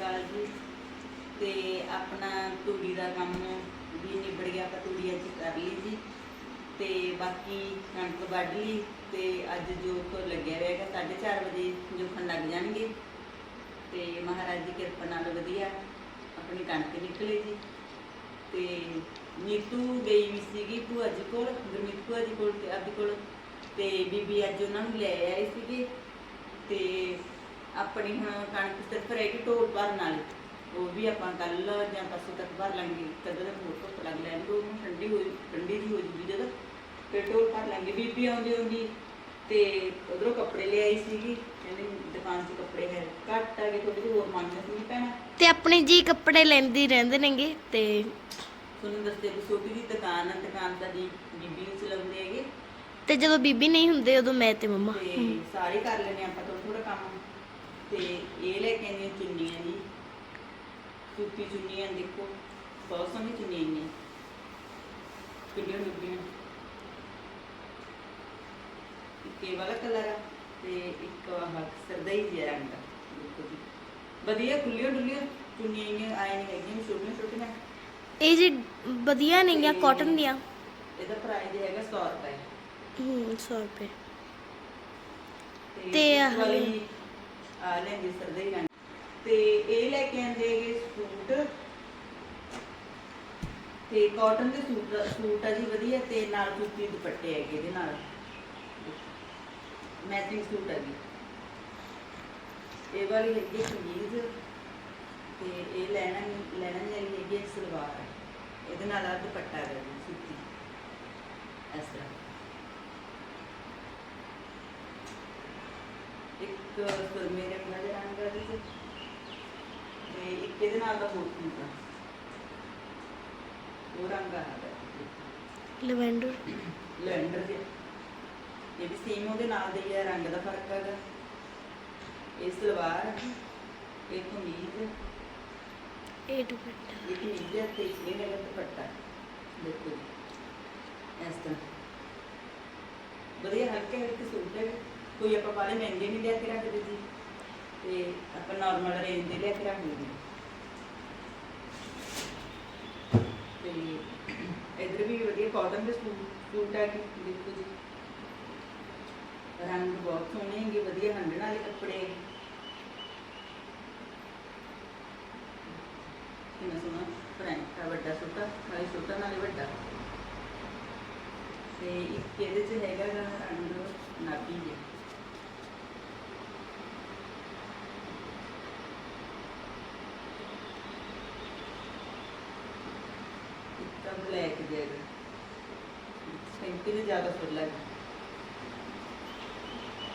ਅਕਾਲ ਜੀ। ਤੇ ਆਪਣਾ ਤੂੜੀ ਦਾ ਕੰਮ ਵੀ ਨਿਬੜ ਗਿਆ, ਆਪਾਂ ਤੂੜੀ ਅੱਜ ਕਰ ਲਈ ਜੀ। ਤੇ ਬਾਕੀ ਕਣਕ ਵੱਢ ਲਈ ਤੇ ਅੱਜ ਜੋ ਕੋ ਲੱਗਿਆ ਹੋਇਆ ਹੈਗਾ 4:30 ਵਜੇ ਜੋਖਣ ਲੱਗ ਜਾਣਗੇ। ਤੇ ਮਹਾਰਾਜ ਦੀ ਕਿਰਪਾ ਨਾਲ ਵਧੀਆ ਆਪਣੀ ਕਣਕ ਨਿਕਲੇ ਜੀ। ਤੇ ਨੀਤੂ ਗਈ ਵੀ ਸੀਗੀ ਭੂਆ ਜੀ ਕੋਲ, ਗੁਰਮੀਤ ਭੂਆ ਜੀ ਕੋਲ ਤੇ ਆਪਦੀ ਕੋਲ। ਤੇ ਬੀਬੀ ਅੱਜ ਉਹਨਾਂ ਨੂੰ ਲੈ ਆਏ ਸੀਗੇ। ਤੇ ਆਪਣੀ ਹੁਣ ਕਣਕ ਸਿਰਫ ਰਹਿ ਗਈ ਢੋਲ ਭਰਨ ਵਾਲੀ। ਉਹ ਵੀ ਆਪਾਂ ਕੱਲ ਜਾਂ ਪਰਸੋਂ ਤੱਕ ਭਰ ਲਾਂਗੇ। ਕਦੋਂ ਤੱਕ ਹੋਰ ਧੁੱਪ ਲੱਗ ਲੈਣਗੇ ਉਹਨੂੰ ਠੰਡੀ ਹੋਈ ਠੰਡੀ ਜੀ ਹੋ ਜੂਗੀ ਜਦੋਂ। ਤੇ ਢੋਲ ਭਰ ਲਾਂਗੇ। ਬੀਬੀ ਆਉਂਦੀ ਹੁੰਦੀ ਤੇ ਉਧਰੋਂ ਕੱਪੜੇ ਲਿਆਈ ਸੀਗੀ। ਕਹਿੰਦੀ ਦੁਕਾਨ 'ਚ ਕੱਪੜੇ ਹੈ ਘੱਟ ਆ ਗਏ ਥੋੜੀ ਜਿਹੀ ਹੋਰ ਮੰਗਦੇ ਸੀ ਭੈਣਾ? ਤੇ ਆਪਣੇ ਜੀ ਕੱਪੜੇ ਲੈਂਦੇ ਹੀ ਰਹਿੰਦੇ ਨੇਗੇ ਤੇ ਤੁਹਾਨੂੰ ਦੱਸਦੇ ਵੀ ਛੋਟੀ ਦੀ ਦੁਕਾਨ ਆ ਦੁਕਾਨ ਸਾਡੀ ਬੀਬੀ ਨੂੰ ਚਲਾਉਂਦੇ ਹੈਗੇ। ਤੇ ਜਦੋਂ ਬੀਬੀ ਨਹੀਂ ਹੁੰਦੇ ਉਦੋਂ ਮੈਂ ਤੇ ਮੰਮਾ। ਤੇ ਸਾਰੇ ਕਰ ਲੈਨੇ ਆਪਾਂ ਥੋੜਾ ਥੋੜਾ ਕੰਮ। ਤੇ ਇਹ ਲੈ ਕੇ ਆਈਆਂ ਚੁੰਨੀਆਂ ਜੀ। ਸੂਤੀ ਚੁੰਨੀਆਂ ਦੇਖੋ ਬਹੁਤ ਸੋਹਣੀ ਚੁੰਨੀਆਂ ਨੇ। ਕਿੰਨੀਆਂ ਡੁੱਬੀਆਂ ਇੱਕ ਇਹ ਵਾਲਾ ਕਲਰ ਆ ਤੇ ਇੱਕ ਆਹ ਸਰਦਈ ਜਿਹਾ ਰੰਗ ਆ। ਦੇਖੋ ਜੀ। ਵਧੀਆ ਖੁੱਲੀਆਂ ਡੁੱਲੀਆਂ ਚੁੰਨੀਆਂ ਆਈਆਂ ਆਏ ਨਹੀਂ ਹੈਗੀਆਂ ਛੋਟੀਆਂ ਛੋਟੀਆਂ। ਇਹ ਜੀ ਵਧੀਆ ਨੇਗੀਆਂ ਕਾਟਨ ਦੀਆਂ। ਇਹਦਾ ਪ੍ਰਾਈਸ ਹੈਗਾ 100 ਰੁਪਏ। ਹੂੰ 100 ਰੁਪਏ। ਤੇ ਆਹ ਲੈਂਦੀ ਸਰਦੇ ਰੰਗ ਤੇ ਇਹ ਲੈ ਕੇ ਆਂਦੇ ਹੈਗੇ ਸੂਟ। ਤੇ ਕਾਟਨ ਦੇ ਸੂਟ ਸੂਟ ਆ ਜੀ ਵਧੀਆ, ਤੇ ਨਾਲ ਸੂਤੀ ਦੁਪੱਟੇ ਹੈਗੇ ਇਹਦੇ ਨਾਲ। ਮੈਚਿੰਗ ਸੂਟ ਆ ਜੀ। ਇਹ ਵਾਲੀ ਹੈਗੀ ਕਮੀਜ਼, ਤੇ ਇਹ ਲੈਣਾ ਲੈਣਾ ਨਹੀਂ ਹੈਗੀ ਸਲਵਾਰ ਇਹਦੇ ਨਾਲ ਆ ਦੁਪੱਟਾ ਹੈ ਜੀ, ਸੂਤੀ। ਇਸ ਤਰ੍ਹਾਂ। ਇੱਕ ਸੁਰਮੇ ਦਾ ਰੰਗ ਆ ਜੀ ਤੇ ਇੱਕ ਇਹਦੇ ਨਾਲ ਦਾ ਹੋਰ ਆ ਉਹ ਰੰਗ ਆ ਲਵੈਂਡਰ ਲੈਂਡਰ ਦੇ ਇਹ ਵੀ ਸੇਮ ਉਹਦੇ ਨਾਲ ਦੇ ਹੀ ਰੰਗ ਦਾ ਫ਼ਰਕ ਹੈਗਾ। ਇਹ ਸਲਵਾਰ ਇਹ ਕਮੀਜ਼। ਇਹ ਦੁਪੱਟਾ। ਇਹ ਕਮੀਜ਼ ਤੇ ਇਹ ਹੈਗਾ ਦੁਪੱਟਾ। ਦੇਖੋ ਇਸ ਤਰ੍ਹਾਂ। ਵਧੀਆ ਹਲਕੇ ਹਲਕੇ ਸੂਟ ਹੈ ਕੋਈ ਆਪਾਂ ਬਾਲੇ ਮਹਿੰਗੇ ਨਹੀਂ ਲਿਆ ਕੇ ਰੱਖਦੇ ਜੀ ਤੇ ਆਪਾਂ ਨਾਰਮਲ ਰੇਂਜ ਦੇ ਲਿਆ ਕੇ ਰੱਖਦੇ ਜੀ ਤੇ ਇਧਰ ਵੀ ਵਧੀਆ ਕਾਟਨ ਦੇ ਸੂਟ ਸੂਟ ਹੈ ਦੇਖੋ ਜੀ। ਰੰਗ ਬਹੁਤ ਸੋਹਣੇ ਹੈਗੇ, ਵਧੀਆ ਹੰਡਣ ਵਾਲੇ ਕੱਪੜੇ। ਕਿੰਨਾ ਸੋਹਣਾ ਫਰੈਂਕ ਆ, ਵੱਡਾ ਛੋਟਾ ਨਾਲੇ ਛੋਟਾ ਨਾਲੇ ਵੱਡਾ। ਤੇ ਇੱਕ ਇਹਦੇ ਚ ਹੈਗਾ ਰੰਗ ਨਾਭੀ ਜਿਹਾ। ਇੱਕ ਤਾਂ ਬਲੈਕ ਜਿਹਾ ਹੈਗਾ ਦੇ ਜ਼ਿਆਦਾ ਫੁੱਲ ਹੈ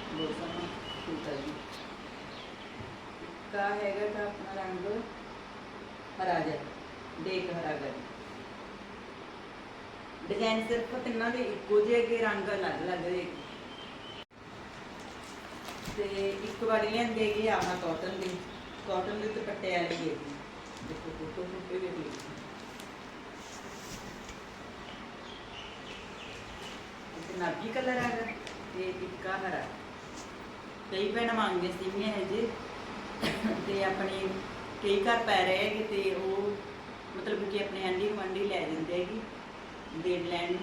ਬਹੁਤ ਸੋਹਣਾ ਸੂਟ ਹੈ ਜੀ। ਕਾ ਹੈਗਾ ਤਾਂ ਆਪਣਾ ਰੰਗ ਹਰਾ ਜਿਹਾ, ਦੇਖ ਹਰਾ ਗਾ ਡਿਜ਼ਾਈਨ ਸਿਰਫ ਤਿੰਨਾਂ ਦੇ ਇੱਕੋ ਜਿਹੇ ਹੈਗੇ ਰੰਗ ਅਲੱਗ ਅਲੱਗ ਦੇ ਤੇ ਇੱਕ ਵਾਰੀ ਲੈਂਦੇ ਹੈਗੇ ਆਹ ਕਾਟਨ ਦੀ। ਕਾਟਨ ਦੇ ਦੁਪੱਟੇ ਵਾਲੀ ਹੈ ਦੇਖੋ, ਫੋਟੋ ਫੋਟੋ ਵੀ ਦੇਖ ਇਹ ਕਲਰ ਹੈਗਾ ਤੇ ਇੱਕ ਆਹ ਹਰਾ। ਕਈ ਭੈਣਾਂ ਮੰਗਦੇ ਸੀ ਇਹ ਹਜੇ ਤੇ ਆਪਣੇ ਕਈ ਘਰ ਪੈ ਰਹੇ ਹੈਗੇ ਤੇ ਉਹ ਮਤਲਬ ਕਿ ਆਪਣੇ ਆਂਢੀ ਗੁਆਂਢੀ ਲੈ ਜਾਂਦੇ ਹੈਗੇ ਦੇਣ ਲੈਣ ਨੂੰ।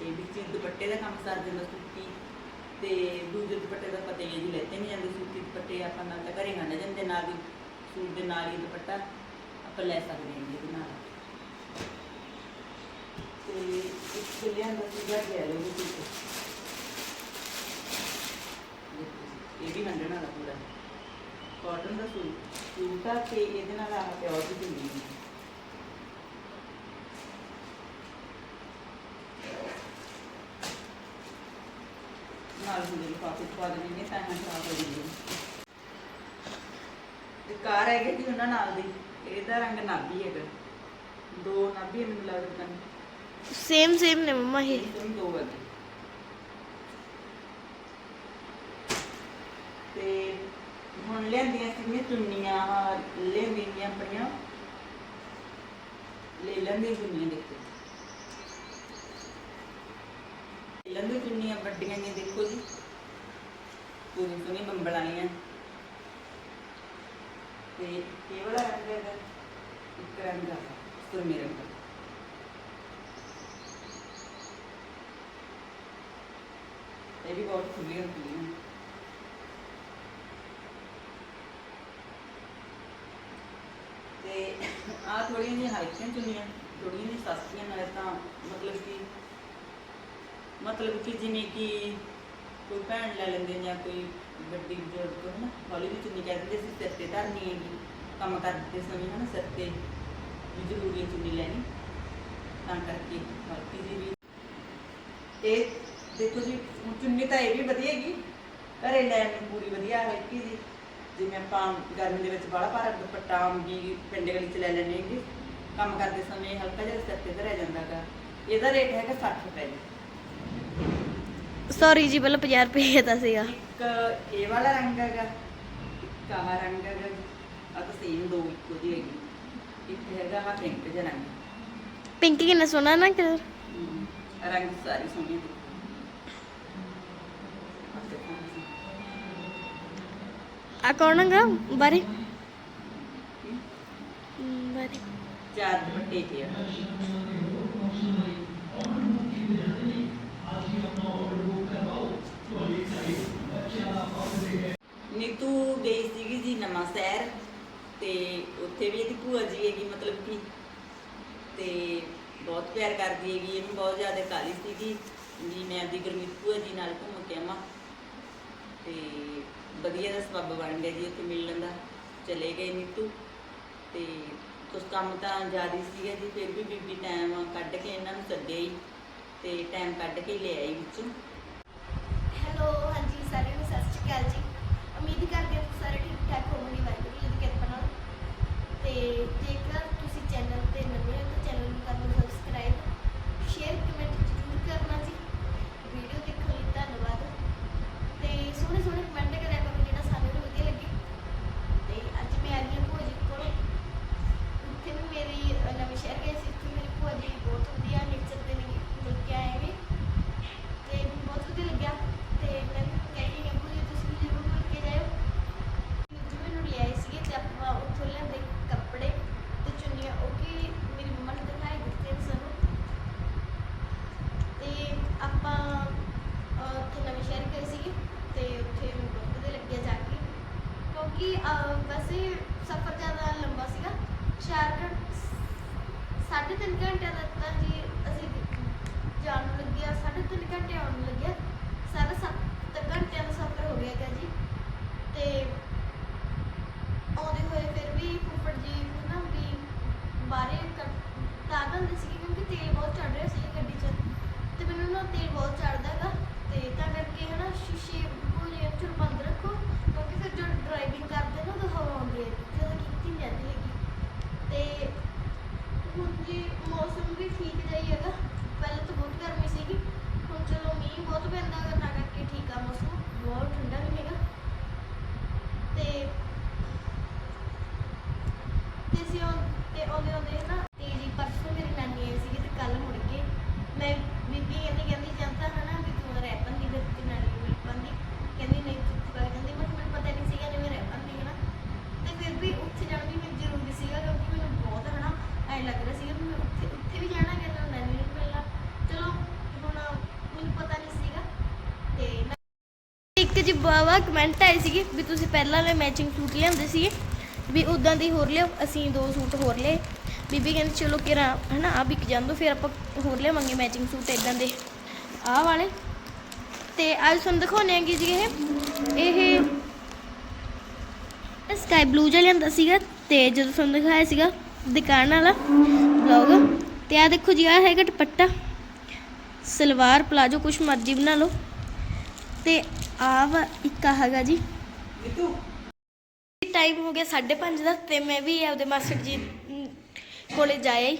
ਤੇ ਵਿੱਚ ਦੁਪੱਟੇ ਦਾ ਕੰਮ ਕਰ ਦਿੰਦਾ ਸੂਤੀ। ਤੇ ਦੂਜੇ ਦੁਪੱਟੇ ਦਾ ਪਤਾ ਹੀ ਹੈ ਜੀ, ਲੈਤੇ ਨਹੀਂ ਜਾਂਦੇ ਸੂਤੀ ਦੁਪੱਟੇ, ਆਪਾਂ ਨਾਲ ਤਾਂ ਘਰੇ ਹੰਡ ਜਾਂਦੇ ਨਾਲ ਹੀ। ਸੂਟ ਦੇ ਨਾਲ ਹੀ ਦੁਪੱਟਾ। ਆਪਾਂ ਲੈ ਸਕਦੇ ਹਾਂ ਜੀ ਇਹਦੇ ਨਾਲ। ਤੇ ਇੱਕ ਲਿਆਂਦਾ ਸੀਗਾ ਗੈਲੋ ਦੇ ਸੂਟ ਇਹ ਵੀ ਹੰਡਣ ਵਾਲਾ ਪੂਰਾ ਕਾਟਨ ਦਾ ਸੂਟ ਸੂਟ ਆ ਤੇ ਇਹਦੇ ਨਾਲ ਆਹ ਪਿਓਰ ਦੀ ਦਿੰਦੀ ਹੈ ਨਾਲ ਹੁੰਦੇ ਲਿਫਾਫੇ ਪਾ ਦੇਣਗੇ ਤਾਂ ਖਰਾਬ ਹੋ ਜਾਂਦੇ ਤੇ ਕਾਰ ਹੈਗੇ ਜੀ ਉਹਨਾਂ ਨਾਲ ਦੀ। ਇਹਦਾ ਰੰਗ ਨਾਭੀ ਹੈਗਾ। ਦੋ ਨਾਭੀ ਮੈਨੂੰ ਲੱਗਦਾ ਸੇਮ ਸੇਮ ਨੇ ਮੰਮਾ ਇਹ ਇਹ ਦੋ ਹੈਗੇ ਤੇ ਹੁਣ ਲੈਂਦੀਆਂ ਸੀਗੀਆਂ ਚੁੰਨੀਆਂ ਲੈਂਦੀਆਂ ਆਪਣੀਆਂ। ਲੈ ਲੈਂਦੀਆਂ ਚੁੰਨੀਆਂ ਦੇਖੋ। ਲੈ ਚੁੰਨੀਆਂ, ਵੱਡੀਆਂ ਨੇ ਦੇਖੋ ਜੀ। ਪੂਰੀ ਸੋਹਣੀ ਬੰਬਲ ਵਾਲੀਆਂ। ਤੇ ਇਹ ਵਾਲਾ ਰੰਗ ਹੈਗਾ, ਇੱਕ ਰੰਗ ਆ, ਸੁਰਮੀ ਰੰਗ। ਦਾ। ਇਹ ਵੀ ਬਹੁਤ ਖੁੱਲੀਆਂ ਖੁੱਲੀਆਂ ਤੇ ਆ ਥੋੜੀਆਂ ਜਿਹੀਆਂ ਹਲਕੀਆਂ ਚੁੰਨੀਆਂ ਥੋੜੀਆਂ ਜਿਹੀਆਂ ਸਸਤੀਆਂ ਨਾਲੇ ਤਾਂ ਮਤਲਬ ਕਿ ਮਤਲਬ ਕਿ ਜਿਵੇਂ ਕਿ ਕੋਈ ਭੈਣ ਲੈ ਲੈਂਦੇ ਜਾਂ ਕੋਈ ਵੱਡੀ ਬਜ਼ੁਰਗ ਹੈ ਨਾ ਹੌਲੀ ਵੀ ਚੁੰਨੀ ਕਹਿ ਦਿੰਦੇ ਸੀ, ਸਿਰ ਤੇ ਧਰਨੀ ਹੈਗੀ ਕੰਮ ਕਰਦੇ ਸਮੇਂ ਹੈ ਨਾ ਸਿਰ ਤੇ ਵੀ ਜ਼ਰੂਰੀ ਚੁੰਨੀ ਲੈਣੀ ਤਾਂ ਕਰਕੇ ਹਲਕੀ ਜੀ ਵੀ ਇਹ ਦੇਖੋ ਜੀ ਹੁਣ ਚੁੰਨੀ ਤਾਂ ਇਹ ਵੀ ਵਧੀਆ ਹੈਗੀ ਘਰੇ ਲੈਣ ਨੂੰ ਪੂਰੀ ਵਧੀਆ ਹਲਕੀ ਜੀ। ਜਿਵੇਂ ਆਪਾਂ ਗਰਮੀ ਦੇ ਵਿੱਚ ਬਾਹਲਾ ਭਾਰਾ ਦੁਪੱਟਾ ਆਮਗੀ ਪਿੰਡ ਗਲੀ ਚ ਲੈ ਲੈਣੇ ਹੈਗੇ। ਕੰਮ ਕਰਦੇ ਸਮੇਂ ਹਲਕਾ ਜਿਹਾ ਸਿਰ ਤੇ ਧਰਿਆ ਜਾਂਦਾ ਗਾ। ਇਹਦਾ ਰੇਟ ਹੈਗਾ 60 ਰੁਪਏ ਸੌਰੀ ਜੀ ਪਹਿਲਾਂ 50 ਰੁਪਏ ਦਾ ਸੀਗਾ। ਇੱਕ ਇਹ ਵਾਲਾ ਰੰਗ ਹੈਗਾ ਇੱਕ ਆਹ ਰੰਗ ਹੈਗਾ ਆ ਤਾਂ ਸੇਮ ਦੋ ਇੱਕੋ ਜਿਹੇ ਹੈਗੇ। ਇੱਕ ਹੈਗਾ ਆਹ ਪਿੰਕ ਜਿਹਾ ਰੰਗ। ਪਿੰਕ ਕਿੰਨਾ ਸੋਹਣਾ ਨਾ ਕਲਰ ਰੰਗ ਸਾਰੀ ਸੋਹਣੀ। ਆ ਕੌਣ ਬਾਰੇ? ਬਾਰੇ। ਚਾਰ ਦੁਪੱਟੇ ਤੇ ਨੀਤੂ ਗਈ ਸੀਗੀ ਜੀ ਨਵਾਂ ਸ਼ਹਿਰ ਤੇ ਉੱਥੇ ਵੀ ਇਹਦੀ ਭੂਆ ਜੀ ਹੈਗੀ ਮਤਲਬ ਕਿ। ਤੇ ਬਹੁਤ ਪਿਆਰ ਕਰਦੀ ਹੈਗੀ, ਇਹਨੂੰ ਬਹੁਤ ਜ਼ਿਆਦਾ ਕਾਲੀ ਸੀਗੀ। ਵੀ ਮੈਂ ਆਪਦੀ ਗੁਰਮੀਤ ਭੂਆ ਜੀ ਨਾਲ ਘੁੰਮ ਕੇ ਆਵਾਂ। ਤੇ ਵਧੀਆ ਦਾ ਸਬੱਬ ਬਣ ਗਿਆ ਜੀ ਉੱਥੇ ਮਿਲਣ ਦਾ, ਚਲੇ ਗਏ ਨੀਤੂ। ਤੇ ਕੁਛ ਕੰਮ ਤਾਂ ਜ਼ਿਆਦਾ ਸੀਗਾ ਜੀ, ਫਿਰ ਵੀ ਬੀਬੀ ਟਾਈਮ ਕੱਢ ਕੇ ਇਹਨਾਂ ਨੂੰ ਸੱਦਿਆ ਹੀ, ਤੇ ਟਾਈਮ ਕੱਢ ਕੇ ਲੈ ਆਈ ਵਿੱਚੋਂ। ਹੈਲੋ ਹਾਂਜੀ, ਸਾਰਿਆਂ ਨੂੰ ਸਤਿ ਸ਼੍ਰੀ ਅਕਾਲ ਜੀ। ਉਮੀਦ ਕਰਦੇ ਹਾਂ ਤੁਸੀਂ ਸਾਰੇ ਠੀਕ ਠਾਕ ਹੋਵੋਗੇ, ਵਾਹਿਗੁਰੂ ਜੀ ਦੀ ਕਿਰਪਾ ਨਾਲ। ਤੇ ਜੇਕਰ ਤੁਸੀਂ ਚੈਨਲ ਤੇ ਨਵੇਂ ਹੋ ਤਾਂ ਚੈਨਲ ਨੂੰ ਕਰ ਲਓ ਸਬਸਕ੍ਰਾਈਬ ਸ਼ੇਅਰ ਕਮੈਂਟ ਜ਼ਰੂਰ ਕਰਨਾ ਜੀ ਵੀਡੀਓ ਦੇਖਣ ਲਈ ਧੰਨਵਾਦ ਤੇ ਸੋਹਣੇ ਸੋਹਣੇ ਕਮੈਂਟ ਕਰਿਆ ਕਰੋ ਜਿਹੜਾ ਸਾਨੂੰ ਵੀ ਵਧੀਆ ਲੱਗੇ ਤੇ ਅੱਜ ਮੈਂ ਆ ਗਈ ਹਾਂ ਭੂਆ ਜੀ ਕੋਲ ਉੱਥੇ ਵੀ ਮੇਰੀ ਅ, ਨਵੇਂ ਸ਼ਹਿਰ ਗਏ ਸੀ ਉੱਥੇ ਮੇਰੀ ਭੂਆ ਜੀ ਬਹੁਤ ਵਧੀਆ ਨੇਚਰ ਦੇ ਨੇ ਮਿਲ ਕੇ ਆਏ ਵੀ ਤੇ ਮੈਨੂੰ ਬਹੁਤ ਵਧੀਆ ਲੱਗਿਆ ਤੇ ਮੈਂ ਵੀ ਕਹਿੰਦੀ ਹਾਂ ਭੂਆ ਜੀ ਤੁਸੀਂ ਵੀ ਜ਼ਰੂਰ ਮਿਲ ਕੇ ਜਾਇਓ ਜੀ ਮੈਨੂੰ ਲੈ ਆਏ ਸੀਗੇ ਤੇ ਆਪਾਂ ਉੱਥੋਂ ਲਿਆਂਦੇ ਕੱਪੜੇ ਤੇ ਚੁੰਨੀਆਂ ਉਹ ਕਿ ਮੇਰੀ ਮੰਮਾ ਨੇ ਦਿਖਾਏ ਦਿੱਤੇ ਨੇ ਸਾਨੂੰ ਤੇ ਆਪਾਂ ਅਹ, ਉੱਥੇ ਨਵੇਂ ਸ਼ਹਿਰ ਗਏ ਸੀਗੇ ਤੇ ਉੱਥੇ ਮੈਨੂੰ ਬਹੁਤ ਵਧੀਆ ਲੱਗਿਆ ਜਾ ਕੇ ਕਿਉਂਕਿ ਅਹ, ਵੈਸੇ ਸਫ਼ਰ ਜ਼ਿਆਦਾ ਲੰਬਾ ਸੀਗਾ। ਚਾਰ ਘੰਟੇ ਸਾਢੇ ਤਿੰਨ ਦਾ ਤਾਂ ਜੀ ਅਸੀਂ ਜਾਣ ਨੂੰ ਲੱਗਿਆ ਸਾਢੇ ਤਿੰਨ ਘੰਟੇ ਆਉਣ ਨੂੰ ਲੱਗਿਆ। ਸਾਰਾ ਸੱਤ ਘੰਟਿਆਂ ਦਾ ਸਫ਼ਰ ਹੋ ਗਿਆ ਹੈਗਾ ਜੀ। ਤੇ ਆਉਂਦੇ ਹੋਏ ਫਿਰ ਵੀ ਫੁੱਫੜ ਜੀ ਨਾ ਵੀ ਬਾਰੇ ਤਾਂ ਦਿੰਦੇ ਸੀ ਕਿਉਂਕਿ ਤੇਲ ਬਹੁਤ ਚੜ ਰਿਹਾ ਸੀ ਗੱਡੀ 'ਚ। ਤੇ ਮੈਨੂੰ ਨਾ ਤੇਲ ਬਹੁਤ ਚੜ ਹੈਗਾ ਤੇ ਤਾਂ ਕਰਕੇ ਹਨਾ ਸ਼ੀਸ਼ੇ ਹੋ ਜੇ ਚੁਰ ਬੰਦ ਰੱਖੋ ਕਿਉਂਕਿ ਫਿਰ ਜਦੋਂ ਡਰਾਈਵਿੰਗ ਕਰਦੇ ਨਾ ਤਾਂ ਹਵਾ ਆਉਂਦੀ ਹੈ ਜਦੋਂ ਕੀਤੀ ਨਹੀਂ ਜਾਂਦੀ ਹੈਗੀ ਤੇ ਹੁਣ ਜੀ ਮੌਸਮ ਵੀ ਠੀਕ ਜਿਹਾ ਹੀ ਹੈਗਾ ਪਹਿਲਾਂ ਤਾਂ ਬਹੁਤ ਗਰਮੀ ਸੀਗੀ ਹੁਣ ਚਲੋ ਮੀਂਹ ਬਹੁਤ ਪੈਂਦਾ ਹੈਗਾ ਤਾਂ ਕਰਕੇ ਠੀਕ ਆ ਮੌਸਮ ਬਹੁਤ ਠੰਡਾ ਵੀ ਨਹੀਂ ਹੈਗਾ ਤੇ ਤੇ ਅਸੀਂ ਆਉਂ- ਤੇ ਆਉਂਦੇ ਆਉਂਦੇ ਨਾ ਤੇ ਜੀ ਪਰਸੋਂ ਮੇਰੀ ਨਾਨੀ ਆਈ ਸੀਗੀ ਤੇ ਕੱਲ ਮੁੜ ਕੇ ਮੈਂ ਬੀਬੀ ਕਹਿੰਦੀ ਕਹਿੰਦੀ ਜਾਂਦਾ ਹਨਾ ਵੀ ਤੂੰ ਰਹਿ ਪੰਦੀ ਫਿਰ ਤੇ ਨਾਨੀ ਨੂੰ ਮਿਲ ਪੰਦੀ ਕਹਿੰਦੀ ਨਹੀਂ ਤੂੰ ਕਰ ਕਹਿੰਦੀ ਮੈਂ ਮੈਨੂੰ ਪਤਾ ਨਹੀਂ ਸੀਗਾ ਜਿਵੇਂ ਰਹਿ ਪੰਦੀ ਹਨਾ ਤੇ ਫਿਰ ਵੀ ਉੱਥੇ ਜਾਣਾ ਵੀ ਮੈਨੂੰ ਜ਼ਰੂਰੀ ਸੀਗਾ ਕਿਉਂਕਿ ਮੈਨੂੰ ਬਹੁਤ ਹਨਾ ਐ ਲੱਗ ਰਿਹਾ ਸੀਗਾ ਵੀ ਮੈਂ ਉੱਥੇ ਉੱਥੇ ਵੀ ਜਾਣਾ ਕਿ ਨਾ ਨਾਨੀ ਨੂੰ ਮਿਲਣਾ ਚਲੋ ਹੁਣ ਮੈਨੂੰ ਪਤਾ ਨਹੀਂ ਸੀਗਾ ਤੇ ਮੈਂ ਇੱਕ ਜੀ ਬਾਵਾ ਕਮੈਂਟ ਆਏ ਸੀਗੇ ਵੀ ਤੁਸੀਂ ਪਹਿਲਾਂ ਵਾਲੇ ਮੈਚਿੰਗ ਸੂਟ ਲਿਆਂਦੇ ਸੀਗੇ, ਵੀ ਉਦਾਂ ਦੀ ਹੋਰ ਲਿਓ ਅਸੀਂ ਦੋ ਸੂਟ ਹੋਰ ਲਏ। ਬੀਬੀ ਕਹਿੰਦੀ, ਚਲੋ ਕਿਰਾ, ਹਨਾ ਆ ਵਿਕ ਜਾਂਦੋ ਫਿਰ ਆਪਾਂ ਹੋਰ ਲਿਆਵਾਂਗੇ ਮੈਚਿੰਗ ਸੂਟ ਇਦਾਂ ਦੇ। ਆਹ ਵਾਲੇ। ਤੇ ਅੱਜ ਤੁਹਾਨੂੰ ਦਿਖਾਉਂਦੇ ਆਂਗੇ ਜੀ ਇਹ ਇਹ ਸਕਾਈ ਬਲੂ ਜਿਹਾ ਲਿਆਂਦਾ ਸੀਗਾ, ਤੇ ਜਦੋਂ ਤੁਹਾਨੂੰ ਦਿਖਾਇਆ ਸੀਗਾ, ਦੁਕਾਨ ਵਾਲਾ ਵਲੌਗ ਤੇ ਆ ਦੇਖੋ ਜੀ ਆ ਹੈਗਾ ਦੁਪੱਟਾ। ਸਲਵਾਰ ਪਲਾਜੋ, ਕੁਛ ਮਰਜ਼ੀ ਬਣਾ ਲਓ। ਤੇ ਆ ਵਾ ਇੱਕ ਆ ਹੈਗਾ ਜੀ। ਨੀਤੂ ਟਾਈਮ ਹੋ ਗਿਆ 5:30 ਦਾ ਤੇ ਮੈਂ ਵੀ ਆਪਦੇ ਮਾਸਟਰ ਜੀ ਕੋਲੇ ਜਾਇਆ ਹੀ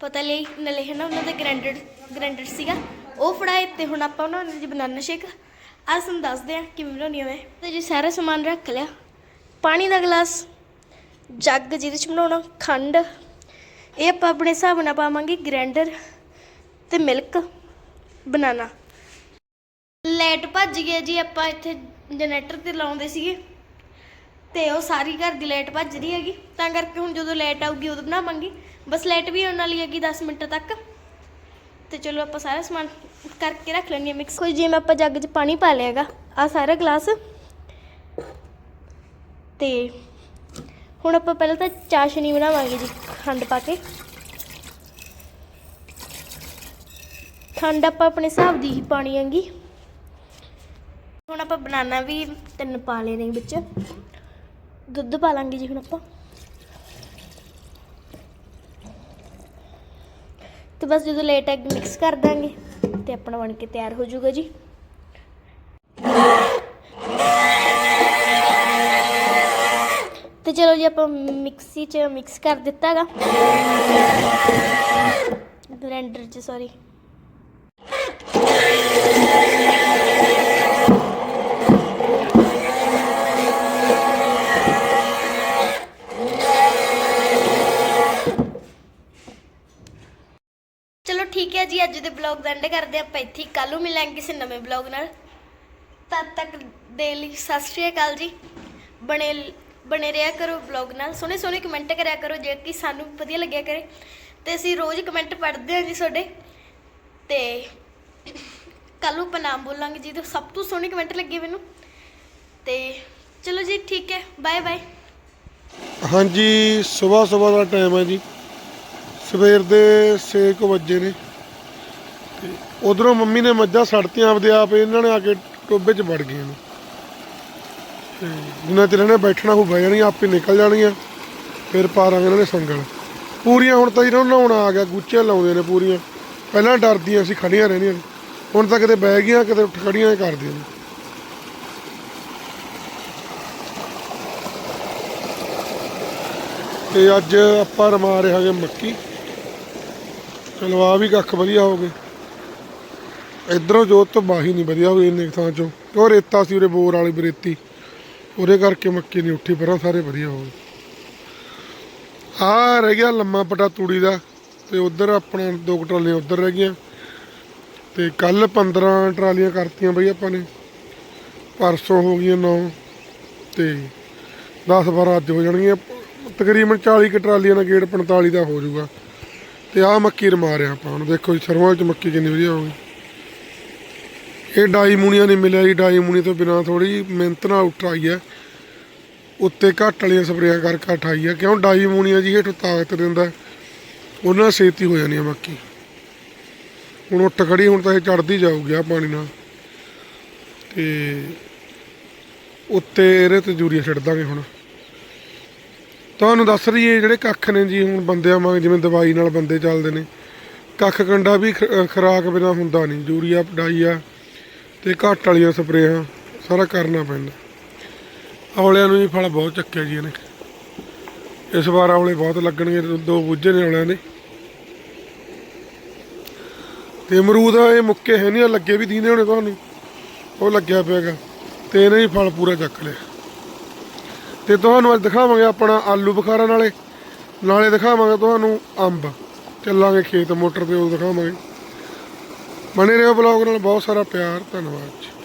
ਪਤਾ ਲਈ ਨਾਲੇ ਹੈ ਨਾ ਉਹਨਾਂ ਦਾ ਗ੍ਰੈਂਡਡ ਗ੍ਰੈਂਡਡ ਸੀਗਾ। ਉਹ ਫੜਾਏ ਤੇ ਹੁਣ ਆਪਾਂ ਉਹਨਾਂ ਨੇ ਜੀ ਬਨਾਨਾ ਸ਼ੇਕ ਆ ਤੁਹਾਨੂੰ ਦੱਸਦੇ ਆ ਕਿਵੇਂ ਬਣਾਉਣੀ ਆ ਮੈਂ। ਤੇ ਜੀ ਸਾਰਾ ਸਮਾਨ ਰੱਖ ਲਿਆ। ਪਾਣੀ ਦਾ ਗਲਾਸ ਜੱਗ ਜਿਹਦੇ ਚ ਬਣਾਉਣਾ ਖੰਡ। ਇਹ ਆਪਾਂ ਆਪਣੇ ਹਿਸਾਬ ਨਾਲ ਪਾਵਾਂਗੇ ਗ੍ਰੈਂਡਰ ਤੇ ਮਿਲਕ ਬਨਾਨਾ। ਲਾਈਟ ਭੱਜ ਗਈ ਜੀ, ਆਪਾਂ ਇੱਥੇ ਜਨਰੇਟਰ ਤੇ ਲਾਉਂਦੇ ਸੀਗੇ। ਤੇ ਉਹ ਸਾਰੀ ਘਰ ਦੀ ਲਾਈਟ ਭੱਜ ਰਹੀ ਹੈਗੀ। ਤਾਂ ਕਰਕੇ ਹੁਣ ਜਦੋਂ ਲਾਈਟ ਆਊਗੀ, ਉਦੋਂ ਬਣਾਵਾਂਗੇ। ਬਸ ਲਾਈਟ ਵੀ ਉਹਨਾਂ ਲਈ ਹੈਗੀ 10 ਮਿੰਟ ਤੱਕ। ਤੇ ਚਲੋ ਆਪਾਂ ਸਾਰਾ ਸਮਾਨ ਕਰਕੇ ਰੱਖ ਲੈਣੀ ਮਿਕਸ ਕੋਈ ਜਿਵੇਂ ਆਪਾਂ ਜੱਗ 'ਚ ਪਾਣੀ ਪਾ ਲਿਆਗਾ ਆ ਸਾਰਾ ਗਲਾਸ। ਤੇ ਹੁਣ ਆਪਾਂ ਪਹਿਲਾਂ ਤਾਂ ਚਾਸ਼ਨੀ ਬਣਾਵਾਂਗੇ ਜੀ, ਖੰਡ ਪਾ ਕੇ। ਖੰਡ ਆਪਾਂ ਆਪਣੇ ਹਿਸਾਬ ਦੀ ਹੀ ਪਾਣੀ ਹੈਗੀ। ਹੁਣ ਆਪਾਂ ਬਨਾਨਾ ਵੀ ਤਿੰਨ ਪਾ ਲਏ ਨੇ ਵਿੱਚ। ਦੁੱਧ ਪਾ ਲਾਂਗੇ ਜੀ ਹੁਣ ਆਪਾਂ। ਤੇ ਬਸ ਜਦੋਂ ਲੇਟ ਐਗ ਮਿਕਸ ਕਰ ਦਾਂਗੇ ਤੇ ਆਪਣਾ ਬਣ ਕੇ ਤਿਆਰ ਹੋ ਜਾਊਗਾ ਜੀ। ਤੇ ਚਲੋ ਜੀ ਆਪਾਂ ਮਿਕਸੀ 'ਚ ਮਿਕਸ ਕਰ ਦਿੱਤਾਗਾ। ਗ੍ਰਾਈਂਡਰ 'ਚ ਸੌਰੀ ਚਲੋ ਠੀਕ ਹੈ ਜੀ, ਅੱਜ ਦੇ ਬਲੌਗ ਦਾ ਐਂਡ ਕਰਦੇ ਹਾਂ। ਆਪਾਂ ਇੱਥੇ ਕੱਲ ਨੂੰ ਮਿਲਾਂਗੇ ਕਿਸੇ ਨਵੇਂ ਬਲੌਗ ਨਾਲ। ਤਦ ਤੱਕ ਦੇ ਲਈ ਸਤਿ ਸ਼੍ਰੀ ਅਕਾਲ ਜੀ। ਬਣੇ ਬਣੇ ਰਿਹਾ ਕਰੋ ਬਲੌਗ ਨਾਲ। ਸੋਹਣੇ ਸੋਹਣੇ ਕਮੈਂਟ ਕਰਿਆ ਕਰੋ, ਜੇ ਕਿ ਸਾਨੂੰ ਵਧੀਆ ਲੱਗਿਆ ਕਰੇ। ਤੇ ਅਸੀਂ ਰੋਜ਼ ਕਮੈਂਟ ਪੜ੍ਹਦੇ ਹਾਂ ਜੀ ਤੁਹਾਡੇ। ਤੇ ਕੱਲ ਨੂੰ ਆਪਾਂ ਨਾਮ ਬੋਲਾਂਗੇ ਜੀ ਤੇ ਸਭ ਤੋਂ ਸੋਹਣੇ ਕਮੈਂਟ ਲੱਗੇ ਮੈਨੂੰ। ਤੇ ਚਲੋ ਜੀ, ਠੀਕ ਹੈ। ਬਾਏ ਬਾਏ ਹਾਂਜੀ ਸਵੇਰ ਸਵੇਰ ਦਾ ਟਾਈਮ ਹੈ ਜੀ। ਸਵੇਰ ਦੇ 6 ਵਜੇ ਨੇ। ਉਧਰੋਂ ਮੰਮੀ ਨੇ ਮੱਝਾਂ ਛੱਡਤੀਆਂ ਆਪਦੇ ਆਪ, ਇਹਨਾਂ ਨੇ ਆ ਕੇ ਟੋਬੇ 'ਚ ਵੜ ਗਈਆਂ ਨੇ। ਤੇ ਜਿੰਨਾ ਚਿਰ ਇਹਨੇ ਬੈਠਣਾ ਹੋ ਬਹਿ ਜਾਣੀਆਂ, ਆਪੇ ਨਿਕਲ ਜਾਣੀਆਂ, ਫਿਰ ਪਾ ਦਾਂਗੇ ਇਹਨਾਂ ਨੇ ਸੰਗਲ। ਪੂਰੀਆਂ ਹੁਣ ਤਾਂ ਇਹਨਾਂ ਨੂੰ ਨਹਾਉਣਾ ਆ ਗਿਆ ਗੁੱਚੇ ਲਾਉਂਦੇ ਨੇ ਪੂਰੀਆਂ। ਪਹਿਲਾਂ ਡਰਦੀਆਂ ਸੀ, ਖੜੀਆਂ ਰਹਿੰਦੀਆਂ ਨੇ। ਹੁਣ ਤਾਂ ਕਿਤੇ ਬਹਿ ਗਈਆਂ, ਕਿਤੇ ਉੱਠ ਖੜੀਆਂ ਕਰਦੀਆਂ ਨੇ। ਤੇ ਅੱਜ ਆਪਾਂ ਰਮਾ ਰਹੇ ਹਾਂਗੇ ਮੱਕੀ। ਚਲੋ ਆ ਵੀ ਕੱਖ ਵਧੀਆ ਹੋ ਗਏ। ਇਧਰੋਂ ਜੋਤ ਤੋਂ ਬਾਹੀ ਨਹੀਂ, ਵਧੀਆ ਹੋਈ ਇੰਨੇ ਥਾਂ ਚੋਂ। ਉਹ ਰੇਤਾ ਸੀ ਉਰੇ ਬੋਰ ਵਾਲੀ ਬਰੇਤੀ। ਉਹਦੇ ਕਰਕੇ ਮੱਕੀ ਨਹੀਂ ਉੱਠੀ, ਪਰਾਂ ਸਾਰੇ ਵਧੀਆ ਹੋ ਗਏ। ਆ ਰਹਿ ਗਿਆ ਲੰਮਾ ਪਟਾ ਤੂੜੀ ਦਾ, ਤੇ ਉਧਰ ਆਪਣਾ ਦੋ ਕੁ ਟਰਾਲੀਆਂ ਉਧਰ ਰਹਿ ਗਈਆਂ। ਤੇ ਕੱਲ 15 ਟਰਾਲੀਆਂ ਕਰਤੀਆਂ ਬਈ ਆਪਾਂ ਨੇ। ਪਰਸੋਂ ਹੋ ਗਈਆਂ 9 ਤੇ 10 12 ਅੱਜ ਹੋ ਜਾਣਗੀਆਂ। ਤਕਰੀਬਨ 40 ਕੁ ਟਰਾਲੀਆਂ ਦਾ ਗੇਟ 45 ਦਾ ਹੋ ਜਾਊਗਾ। ਤੇ ਆਹ ਮੱਕੀ ਰਮਾ ਰਿਆ ਆਪਾਂ ਹੁਣ। ਦੇਖੋ ਜੀ, ਸਰਵਾਂ ਚ ਮੱਕੀ ਕਿੰਨੀ ਵਧੀਆ ਹੋ ਗਈ। ਇਹ ਡਾਈਮੂਨੀਆ ਨਹੀਂ ਮਿਲਿਆ ਜੀ, ਡਾਈ ਮੂਣੀ ਤੋਂ ਬਿਨਾ ਥੋੜੀ ਮਿਹਨਤ ਨਾਲ ਉਠਾਈ ਹੈ। ਉੱਤੇ ਘੱਟ ਵਾਲੀਆਂ ਸਪਰੇਆਂ ਕਰ ਘੱਟ ਆਈ ਹੈ। ਕਿਉਂ? ਡਾਈ ਜੀ ਹੇਠੋਂ ਤਾਕਤ ਦਿੰਦਾ ਉਹਨਾਂ ਨਾਲ ਛੇਤੀ ਹੋ ਜਾਣੀ ਹੈ ਮੱਕੀ ਹੁਣ ਉੱਠ ਖੜੀ, ਹੁਣ ਤਾਂ ਇਹ ਚੜਦੀ ਜਾਊਗੀ ਆ ਪਾਣੀ ਨਾਲ। ਤੇ ਉੱਤੇ ਇਹਦੇ ਤੇ ਯੂਰੀਆ ਛੱਡ ਦਾਂਗੇ ਹੁਣ। ਤੁਹਾਨੂੰ ਦੱਸ ਰਹੀਏ ਜਿਹੜੇ ਕੱਖ ਨੇ ਜੀ, ਹੁਣ ਬੰਦਿਆਂ ਵਾਂਗ ਜਿਵੇਂ ਦਵਾਈ ਨਾਲ ਬੰਦੇ ਚੱਲਦੇ ਨੇ। ਕੱਖ ਕੰਡਾ ਵੀ ਖ- ਖੁਰਾਕ ਬਿਨਾ ਹੁੰਦਾ ਨਹੀਂ। ਯੂਰੀਆ ਡਾਈਆ ਤੇ ਘੱਟ ਵਾਲੀਆਂ ਸਪਰੇਆਂ ਸਾਰਾ ਕਰਨਾ ਪੈਂਦਾ। ਔਲਿਆਂ ਨੂੰ ਜੀ ਫਲ ਬਹੁਤ ਚੱਕਿਆ ਜੀ ਇਹਨੇ। ਇਸ ਵਾਰ ਔਲੇ ਬਹੁਤ ਲੱਗਣਗੇ ਦੋ- ਦੋ ਬੁੱਝੇ ਨੇ ਔਲਿਆਂ ਦੇ। ਤੇ ਅਮਰੂਦ ਇਹ ਮੁੱਕੇ ਹੈ ਨਹੀਂ ਲੱਗੇ ਵੀ ਦੀਨੇ ਹੋਣੇ ਤੁਹਾਨੂੰ। ਉਹ ਲੱਗਿਆ ਪਿਆਗਾ ਤੇ ਇਹਨੇ ਹੀ ਫਲ ਪੂਰਾ ਚੱਕ ਲਿਆ। ਤੇ ਤੁਹਾਨੂੰ ਅੱਜ ਦਿਖਾਵਾਂਗੇ ਆਪਣਾ ਆਲੂ ਬੁਖਾਰਾ ਨਾਲੇ। ਨਾਲੇ ਦਿਖਾਵਾਂਗੇ ਤੁਹਾਨੂੰ ਅੰਬ। ਚੱਲਾਂਗੇ ਖੇਤ ਮੋਟਰ ਤੇ ਉਹ ਦਿਖਾਵਾਂਗੇ। ਬਣੇ ਰਹੋ ਬਲੌਗ ਨਾਲ ਬਹੁਤ ਸਾਰਾ ਪਿਆਰ ਧੰਨਵਾਦ ਜੀ।